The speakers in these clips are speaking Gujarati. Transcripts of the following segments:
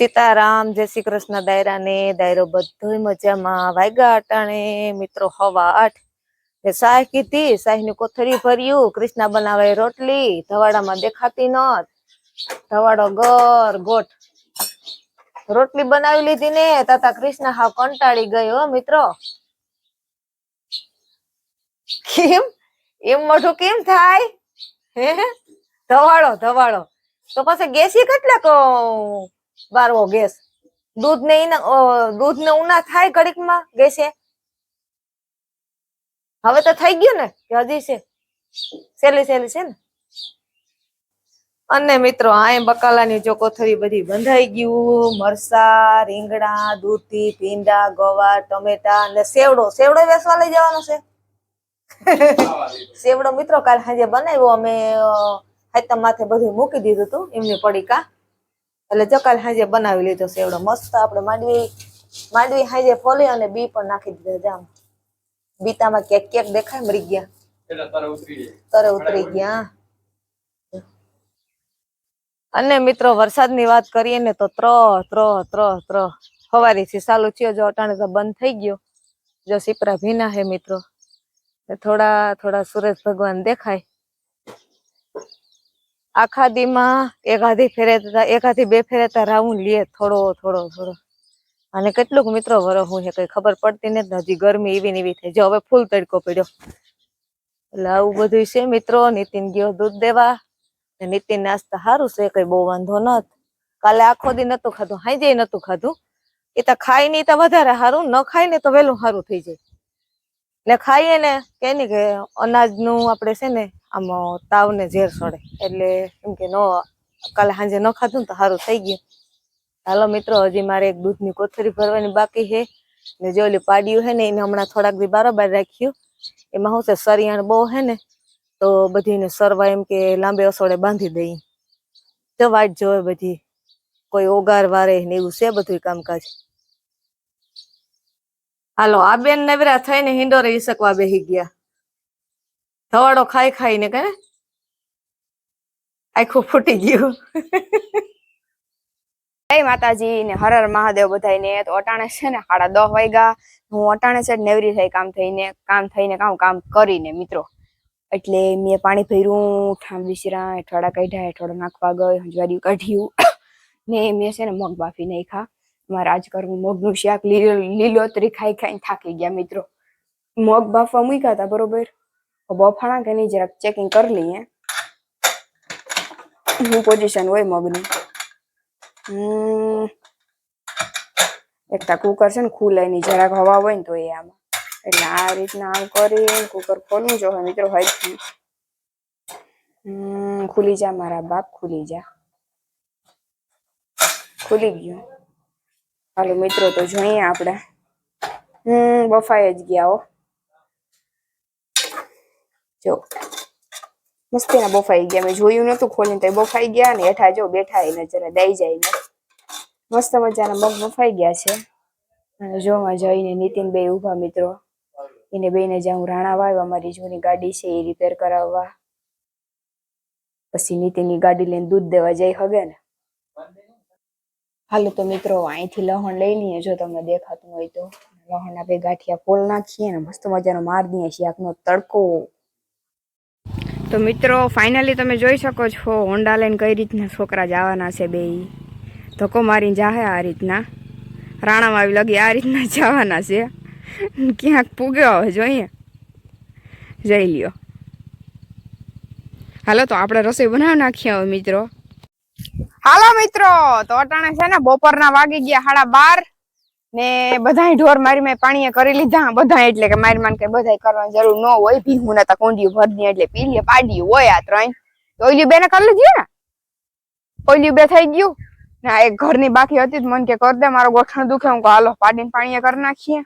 સીતારામ જય શ્રી કૃષ્ણ દાયરા દાયરો બધોય મજામાં. વાગ્યા અટાણે મિત્રો હવા આઠ ને કીધી સાહની કોથળી ભર્યું કૃષ્ણ બનાવે રોટલી ધવાડામાં દેખાતી નત. ધવાડો ગર ગોઠ. રોટલી બનાવી લીધી ને તાતા કૃષ્ણ હાવ કંટાળી ગયો હો મિત્રો. કેમ? એમ મોઢું કેમ થાય? હે ધવાડો ધવાડો. તો પછી ગેસી કેટલાક અ, બારવો ગેસ. દૂધ ને દૂધ ને ઉના થાય ઘડીકમાં ગેસે? હવે તો થઈ ગયું ને કે હજી છે? સેલી સેલી છે ને? અને મિત્રો આ બકાલાની જો કોથળી બધી બંધાઈ ગયું મરસા રીંગણા દૂધી ભીંડા ગવાર ટમેટા અને સેવડો. સેવડો વેસવા લઈ જવાનો છે? સેવડો મિત્રો કાલ સાંજે બનાવ્યો અમે અ, માથે બધું મૂકી દીધું હતું એમની પડીકા. એટલે જો કાલ સાંજે બનાવી લીધો એવડો મસ્ત આપણે માંડવી માંડવી હાજે ફોલી અને બી પણ નાખી દીધા જામ બીતામાં કેક કેક દેખાય મરી ગયા. તારે ઉતરી જાય તરે ઉતરી ગયા અને મિત્રો વરસાદની વાત કરીએ ને તો ત્ર ત્ર ત્ર ત્ર. સવારીથી ચાલુ થયો જો અટાણે તો બંધ થઈ ગયો. જો સિપરા ભીના હે મિત્રો. થોડા થોડા સૂરજ ભગવાન દેખાય. આખા દીમાં એકાધી ફેરે એકાધી બે ફેરે રાઉન લે થોડો થોડો થોડો. અને કેટલુંક મિત્રો વરો, હું છે કઈ ખબર પડતી નથી, હજી ગરમી એવી ને એવી થઈ. જો હવે ફૂલ તડકો પડ્યો. એટલે આવું બધું છે મિત્રો. નીતિન ગયો દૂધ દેવા. ને નીતિન નાસ્તા સારું છે, કઈ બહુ વાંધો નત કાલે આખો દી નતું ખાધું હાઈજે નતું ખાધું. એ તો ખાય નહીં તો વધારે સારું ન ખાય ને તો વહેલું સારું થઈ જાય. એટલે ખાઈએ ને, કે ની કે અનાજનું આપણે છે ને આમ તાવ ને ઝેર સડે. એટલે એમ કે નો, કાલે સાંજે ન ખાધું તો સારું થઈ ગયું. હાલો મિત્રો, હજી મારે એક દૂધની કોથળી ભરવાની બાકી છે. ને જે ઓલી પાડ્યું છે ને, એને હમણાં થોડાક દી બારોબાર રાખ્યું. એમાં શું છે, સરિયાણ બહુ હે ને, તો બધીને સરવા એમ કે લાંબે અસોડે બાંધી દઈ તો વાટ જોવે બધી. કોઈ ઓગાર વારે ને એવું છે બધું કામકાજ. હાલો, આ બેન નવરા થઈને હિંડોરે ઈસકવા બેહી ગયા. ધવાડો ખાઈ ખાઈને કે આખું ફૂટી ગયું. જય માતાજી ને હર હર મહાદેવ બધાને તો અટાણે છે ને સાડા દસ વાગ્યા. હું અટાણે છે નેવરી થઈ કામ થઈને કામ થઈને કામ કામ કરીને મિત્રો. એટલે મેં પાણી ભર્યું ઠામ વિસરા હેઠવાડા કાઢ્યા હેઠવાડા નાખવા ગઈ હંજવારી કાઢ્યું. ને મેં છે ને મગ બાફી નાખ્યા. મારા આજ કરવું, મગનું શાક લીલો લીલોતરી ખાઈ ખાઈને થાકી ગયા મિત્રો. મગ બાફવા મૂક્યા હતા બરોબર? બફાણા કે જરાક ચેકિંગ કરી લઈએ. હું પોઝિશન હોય મગની? એક તા કુકર છે ને ખુલે નહીં, જરાક હવા હોય ને તો એ આમાં. એટલે આ રીતના આમ કરી કુકર ખોલવું જો મિત્રો હજી ખુલી જા મારા બાપ, ખુલી જા. ખુલી ગયું. હાલો મિત્રો, તો જોઈએ આપણે. હમ બફાઈ જ ગયા હો. જો. મસ્તીના બફાઈ ગયા. મેં જોયું નતું ખોલીને તો બફાઈ ગયા ને હેઠા જો બેઠા એને જરા દઈ જાય ને. મસ્ત મજાના બફ બફાઈ ગયા છે. અને જોમાં જઈને નીતિન બે ઊભા મિત્રો. એને બેને જ્યાં હું રાણા વાવ્યા, મારી જૂની ગાડી છે એ રિપેર કરાવવા. પછી નીતિનની ગાડી લઈને દૂધ દેવા જઈ હગે ને. હાલો તો મિત્રો, અહીંથી લહણ લઈ લઈએ. જો તમને દેખાતું હોય તો. લહણના બે ગાંઠિયા ફોલ નાખીએ ને. મસ્ત મજાનો માર દઈએ શાકનો તડકો. તો મિત્રો ફાઇનલી તમે જોઈ શકો છો હોન્ડા લઈને કઈ રીતના છોકરા જવાના છે બે. ધક્કો મારીને જાહે આ રીતના. રાણામાં આવી લગી, આ રીતના જવાના છે. ક્યાંક પૂગ્યો હવે, જોઈએ. જઈ લ્યો. હાલો, તો આપણે રસોઈ બનાવી નાખીએ હવે, મિત્રો. હાલો, મિત્રો, તો અટાણે છે ને, બપોરના વાગી ગયા સાડા બાર. ને બધાય ઢોર મારી મેં પાણીએ કરી લીધા. બધા એટલે કે મારી માન કે બધાય કરવાની જરૂર ન હોય. ભીહું ને તા કોંડિયું ભરદી એટલે પીલીએ લે હોય આ ત્રણ તો બે ને કરી લીધી ને? ઓલ્યું બે થઈ ગયું? ના, એક ઘરની બાકી હતી મન કે કર દે, મારો ગોઠણ દુખે. હું હાલો, પાડીને પાણીએ કરી નાખીએ.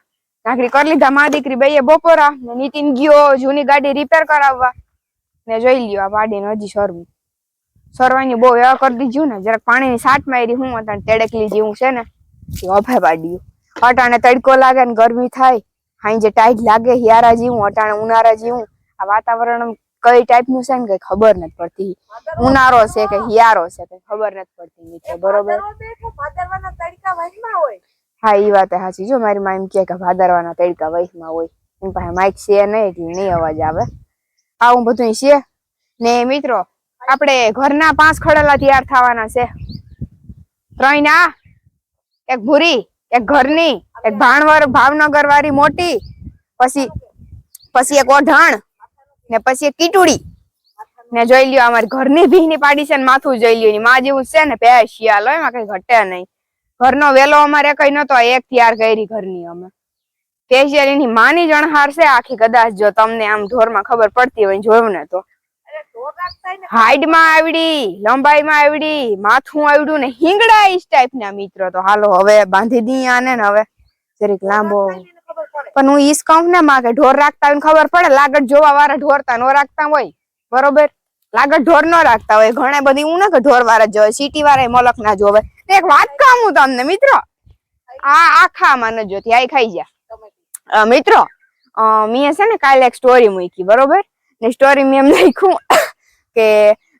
નાખરી કરી લીધા, મા દીકરી બે બપોરા ને નીતિન ગયો જૂની ગાડી રિપેર કરાવવા. ને જોઈ લ્યો, આ પાડીને હજી સરવું. સરવાની બહુ એવા કરી દીધું ને, જરાક પાણીની સાટ મારી. હું હતા તેડકલી જેવું છે ને, એ અભે પાડ્યું અટાણે તડકો લાગે ને ગરમી થાય. હાઈ જે ટાઈટ લાગે હિયારા જેવું અટાણે ઉનાળા જેવું. આ વાતાવરણ કઈ કઈ ટાઈપનું છે ને કઈ ખબર નથી પડતી. ઉનાળો છે કે હિયારો છે કઈ ખબર નથી પડતી મિત્રો બરોબર? હા એ વાત સાચી. જો મારી માં એમ કે ભાદરવાના તડકા વહીમાં હોય. એમ પાસે માઇક છે નહીં એટલે નહીં અવાજ આવે. આવું બધું છે. ને મિત્રો આપણે ઘરના પાંચ ખડેલા તૈયાર થવાના છે. ત્રણ આ એક ભૂરી. એક ઘરની, એક ભાણવર ભાવનગર વાળી મોટી, પછી પછી એક ઓઢાણ, ને પછી એક કીટુડી. ને જોઈ લ્યો, અમારી ઘરની ભીની પાડી છે ને માથું જોઈ લ્યો મા જેવું છે ને પે શિયાળ હોય એમાં કઈ ઘટે નહીં. ઘરનો વેલો અમારે કઈ નતો એક તૈયાર કરી ઘરની અમે. સ્પેશિયલ એની માની જણહાર છે આખી કદાચ જો તમને આમ ઢોરમાં ખબર પડતી હોય જોયું ને તો. હાઈટમાં આવડી લંબાઈ માં આવડી માથું આવડ્યું ને હિંગડા ઈ ટાઈપ ના મિત્રો તો હાલો હવે બાંધી દઈએ આને ને હવે. જરીક લાંબો. પણ હું ઈસ કહું ને માં કે ઢોર રાખતા હોય ખબર પડે લાગડ જોવા વાળા ઢોરતા નો રાખતા હોય. બરોબર? લાગડ ઢોર નો રાખતા હોય. ઘણા બધી હું ને કે ઢોર વાળા જ જોવે સિટી વાળા મલક ના જોવે. એક વાત કહું હું તમને મિત્રો. આ આખા માં ન જોતી આ ખાઈ જા. મિત્રો મેં છે ને કાલે એક સ્ટોરી મૂકી બરોબર? ને સ્ટોરી મેં એમ લખ્યું કે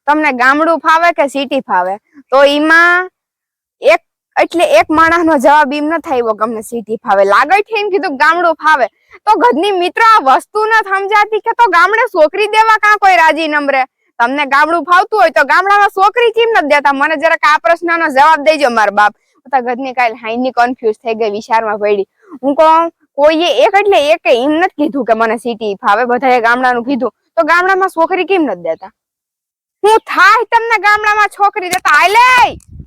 તમને ગામડું ફાવે કે સિટી ફાવે? તો એમાં એક, એટલે એક માણસ નો જવાબ એમ ન થાય કે અમને સિટી ફાવે. લાગે છે એમ કીધું ગામડું ફાવે. તો ઘરની મિત્રો આ વસ્તુ ન સમજાતી કે તો ગામડે છોકરી દેવા કાં કોઈ રાજી નમરે તમને ગામડું ફાવતું હોય તો ગામડામાં છોકરી કેમ નથી દેતા? મને જરાક આ પ્રશ્નનો જવાબ દેજો મારા બાપ. તો ઘરની કાલે હાઈની કન્ફ્યુઝ થઈ ગઈ, વિચારમાં પડી. હું કહું, કોઈએ એક એટલે એક એમ નથી કીધું કે મને સિટી ફાવે. બધાએ ગામડાનું કીધું. તો ગામડામાં છોકરી કેમ નથી દેતા? હું થાય તમને ગામડામાં છોકરી દેતા? હાલ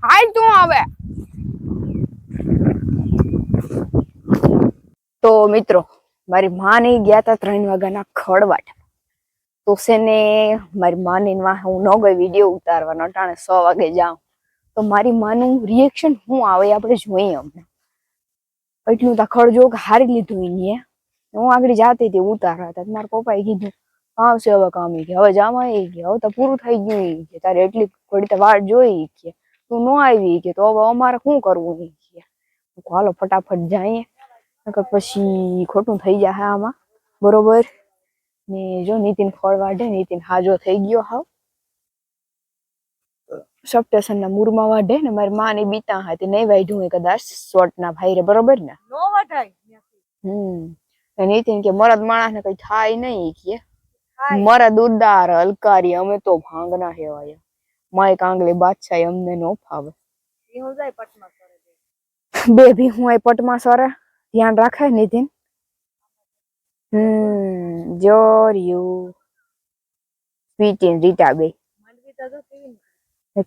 હાલ તું હવે. તો મિત્રો, મારી માને ગયા હતા ત્રણ વાગ્યાના ખડવાટ. તો છે ને, મારી માની હું ન ગઈ વીડિયો ઉતારવાનો ટાણે સો વાગે જાઉં. તો મારી માનું રિએક્શન શું આવે આપણે જોઈએ અમને એટલું તો ખડ જો હારી લીધું એને, હું. આગળ જાતી હતી ઉતારવા હતા મારા પપ્પાએ કીધું આવશે સેવા કામ એ કે. હવે જામાં એ કે. હવે તો પૂરું થઈ ગયું એ કે. તારે એટલી ઘડી વાટ જોઈ કે. તું ન આવી કે. તો હવે અમારે શું કરવું એ કે? હાલો ફટાફટ જઈએ. નકર પછી ખોટું થઈ જાય આમાં. બરોબર? ને જો નીતિન વાઢે. નીતિન હાજો થઈ ગયો હાવ. સપ્ટેશન ના મૂરમાં વાઢે ને મારી માં ની બીતા હતી નહીં વાઢ્યું હોય કદાચ શોર્ટ ના ભાઈ રે બરોબર ને? નો વઢાય. હમ. નીતિન કે મરદ માણસ ને કઈ થાય નહીં કે. થાય. દુદાર હલકારી અમે તો ભાંગના હેવાય માય કાંગલી બાદશાહ અમને નો ફાવે. બે ભી હું આ પટમાં સરે. ધ્યાન રાખે નિધિન. હમ જોર યુ ને રીટા બે.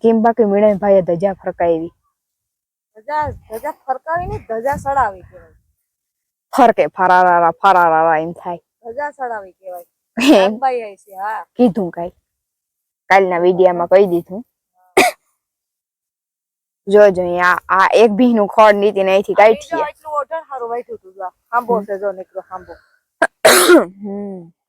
કેમ બાકી મીણા ભાઈએ ધજા ફરકાવી ધજા ધજા ફરકાવી ને ધજા સડાવી કહેવાય. ફરકે ફરારારા ફરારારા એમ થાય. ધજા સડાવી કહેવાય. કીધું કઈ. કાલના વિડીયામાં કહી દીધું. જોજો આ આ એક ભી નું ખોડ નીતિ અહીંથી આ કાઢીએ એટલું ઓઢણ હારું વાઢ્યું તું જો આ. છે જો નીકળો ખાંભો.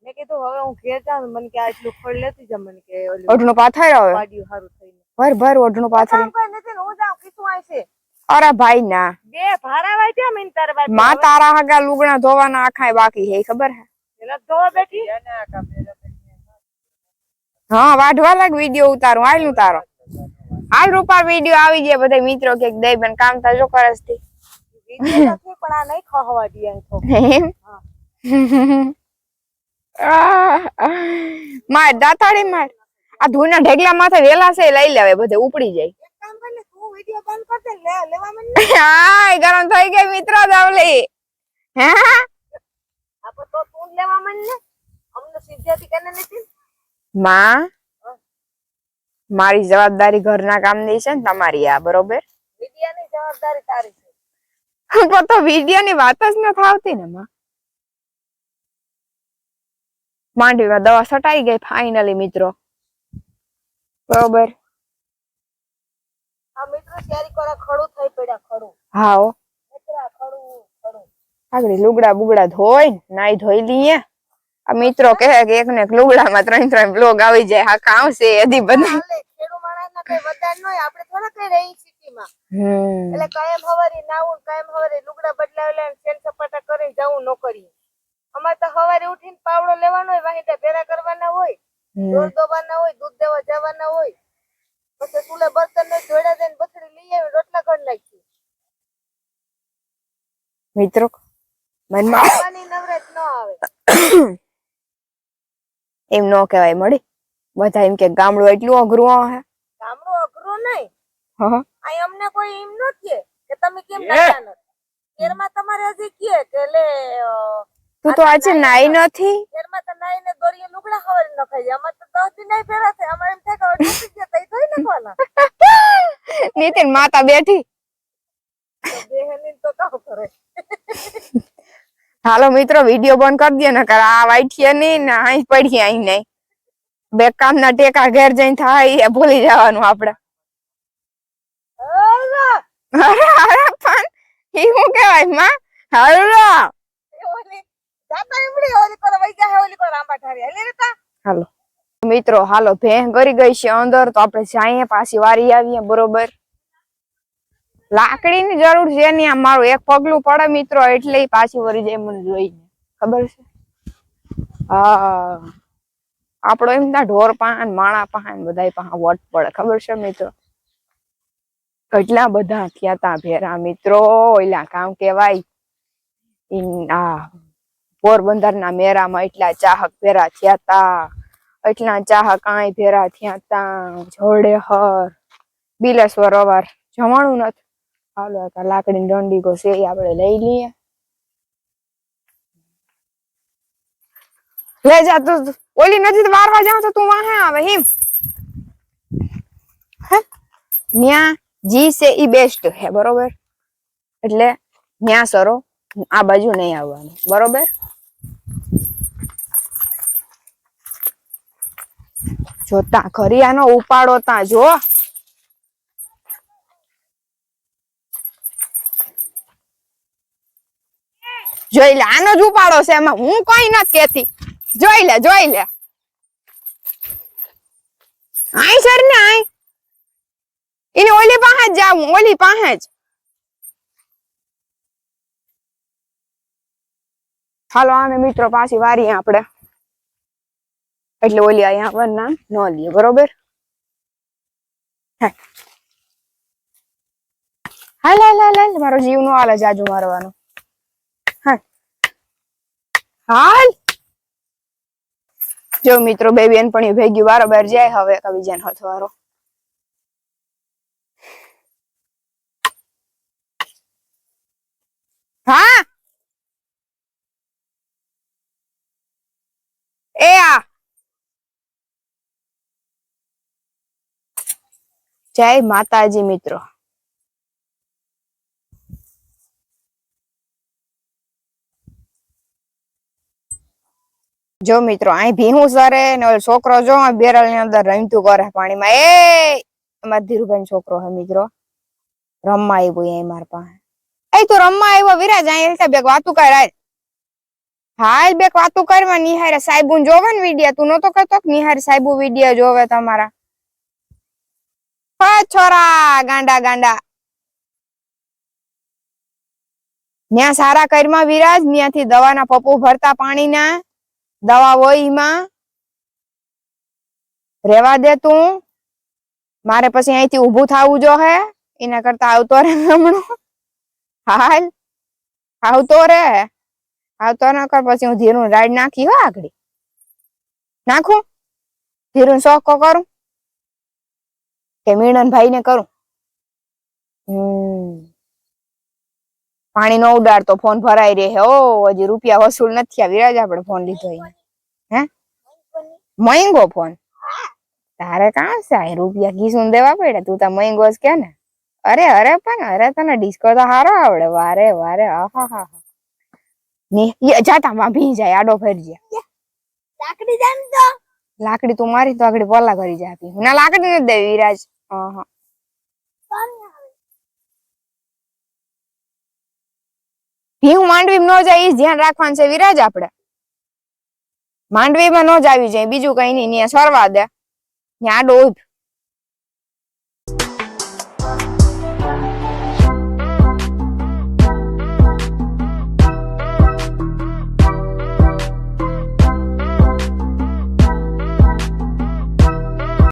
મેં કીધું હવે હું ઘેર જાઉં મને કે આ એટલું ફળ લેતી જા મને કે ઓઢણું પાથર આવે? વાડિયું હારું થઈને. ભર ભર ઓઢણું પાથર. નથી હું જાઉં કીધું આય છે. અરે ભાઈ ના. બે ભારા વાટ્યા મિન તારે. માં તારા હગા લુગણા ધોવાના આખાય બાકી હે ખબર હે? બેઠી હા વાઢવા લાગ વીડિયો ઉતારું હાલ ઉતારો. હાલ રૂપા વીડિયો આવી જાય બધા મિત્રો કે દઈ બેન કામ તાજો કરસથી પણ આ નહીં દે તો. માર દાતાડી માર. આ ધૂના ઢેગલા માથે વેલા છે લઈ લેવાય બધે ઉપડી જાય. તું લેવા હાય ગરમ થઈ ગઈ મિત્રો ધવલી હે? આપો તો તું લેવા મને ને. અમને સિદ્ધ્યાથી કેને નથી? માં? મારી જવાબદારી ઘરના કામની છે ને તમારી આ બરોબર? વિડીયાની જવાબદારી તારી છે. પણ તો વીડિયો વાત જ નથી આવતી ને માં. માંડવીમાં દવા સટાઈ ગઈ ફાઇનલી મિત્રો. બરોબર? આ મિત્રો કોરા ખડું થઈ પડ્યા ખડું. હા હો. મિત્રો ખડું આગળ લુગડા બુગડા ધોઈ નાઈ ધોઈ લઈએ. આ મિત્રો કહે કે એક ને એક લુગડામાં ત્રણ ત્રણ બ્લોગ આવી જાય હા કામ છે એદી બધા એટલે કાયમ હવારે નાવું કાયમ હવારે લુગડા બદલાવેલા સેન સપાટા કરીને જવું ન અમારે તો હવારે ઉઠીને પાવડો લેવાનો હોય વાહિંદા ભેરા કરવાના હોય ઢોર દોવાના હોય દૂધ દેવા જવાના હોય. પછી ચૂલે બર્તન ને જોડા દઈને બથડી લઈ આવી રોટલા કરી નાખી. મિત્રો મનમાં ન આવે. એમ ન કહેવાય મળી. બધા એમ કે ગામડું એટલું અઘરું હે. ગામડું અઘરું નહીં. હા અહીં અમને કોઈ એમ ન કહે કે તમે કેમ નાયા નથી. કેરમાં તમારે હજી કહે કે લે તું તો આજે નાઈ નથી. કેરમાં તો નાઈને દોરીએ લુગડા ખબર ન ખાઈ અમારે તો દસ દી નહીં પહેરા છે. અમારે એમ થાય કે હવે ડૂબી તઈ ધોઈ નાખવાના. નીતિન માતા બેઠી. બેહેની તો કામ કરે. હાલો મિત્રો, વીડિયો બંધ કરી દે ને કર આ વાઈઠીએ નહીં ને અહીં પડીએ અહીં નહીં. બે કામના ટેકા ઘેર જઈને થાય એ ભૂલી જવાનું આપણે! અરે પણ એ શું કહેવાય, માં? હાલો. હાલી. મિત્રો, હાલો ભેં કરી ગઈ છે અંદર, તો આપણે જઈએ પાછી વારી આવીએ, બરોબર? લાકડીની જરૂર છે ને આમ મારું એક પગલું પડે મિત્રો, એટલે પાછી વળી જાય મને જોઈને. ખબર છે? હા. આપણો એમ ના ઢોર પાન માણા પાન બધાય પાન વટ પડે. ખબર છે મિત્રો? કેટલા બધા થયા તા ભેરા મિત્રો, ઓલા કામ કેવાય આ પોરબંદર ના મેરામાં એટલા ચાહક ભેરા થયા તા, એટલા ચાહક કાંઈ ભેરા થયા તા, જોડે હર, બિલેશ્વર અવાર જમાણું નથી. હાલો લાકડીની દંડીકો છે એ આપણે લઈ લઈએ. લે જા, તું ઓલી નથી વારવા જાવ તો તું વાહે આવે, હિમ. ન્યા જી છે ઈ બેસ્ટ હે, બરોબર? એટલે ન્યા સરો, આ બાજુ નહીં આવવાનું, બરોબર? જોતા ખરી આનો ઉપાડો તા, જો. જોઈ લે, આનો જ ઉપાડો છે એમાં. હું કઈ નથી કેતી જોઈ લે જોઈ લે. આઈ સર ને આઈ એને ઓલી પાસે જ જાવું, ઓલી પાસે જ. હાલો, આને મિત્રો પાછી વારીએ આપણે. એટલે ઓલી અહીંયા વરના ન લઈએ બરોબર? હાલ હાલ હાલ. મારો જીવ નો હાલ જાજુ મારવાનો. હાલ જો મિત્રો, બે બેનપણીઓ ભેગી બારોબાર જાય હવે એકબીજાને હથવારો. હા? એ આ. જય માતાજી મિત્રો. જો મિત્રો, અહીં ભીહું સરે ને ઓલો છોકરો જો બેરલની અંદર રમતું કરે પાણીમાં. એ અમારા ધીરુભાઈ છોકરો હે મિત્રો. રમવા આવ્યો અહીં મારા પાસે. એ તો રમવા આવ્યો વિરાજ, અહીં બે વાતું કર હાલ બેક વાતું કરવા નિહારે સાહેબુ જોવે ને વિડિયા. તું નતો કરતો નિહાર સાહેબુ વિડિયા જોવે તમારા? હા, છોરા, ગાંડા ગાંડા. ન્યા સારા કર્મા વિરાજ, ન્યાથી દવાના પપ્પુ ભરતા પાણીના. દવા હોય એમાં? રેવા દે તું. મારે પછી અહીંથી ઊભું થવું જો હે. એના કરતા આવતો રે હમણાં. હાલ. આવતો રે. આવતો ન કર, પછી હું ધીરું રાઈડ નાખી હો આગળ. નાખું. ધીરું શોખ કરું. કે મીણન ભાઈ ને કરું. હમ. પાણી નો ઉડાડતો ફોન ભરાઈ રહે. ઓ હજી રૂપિયા વસૂલ નથી થયા વિરાજ આપણે ફોન લીધો હે? મહેંગો ફોન? તારે કાં છે રૂપિયા ઘીસું દેવા પડે તું તો મહેંગો જ કે ને? અરે અરે પણ અરે તને ડિસ્કો તો સારો આવડે. વારે વારે. આહા હા ને જાતા માં ભી જાય આડો ફેરજે લાકડી જાન તો. લાકડી તું મારી તો આગળ પોલા કરી આપી ના લાકડી નથી દેવી વિરાજ. હા ભીહું માંડવી ન જાય ધ્યાન રાખવાનું છે વિરાજ આપણે. માંડવીમાં ન જ આવી જાય, બીજું કઈ નહીં ત્યાં સરવા દે. ત્યાં આડો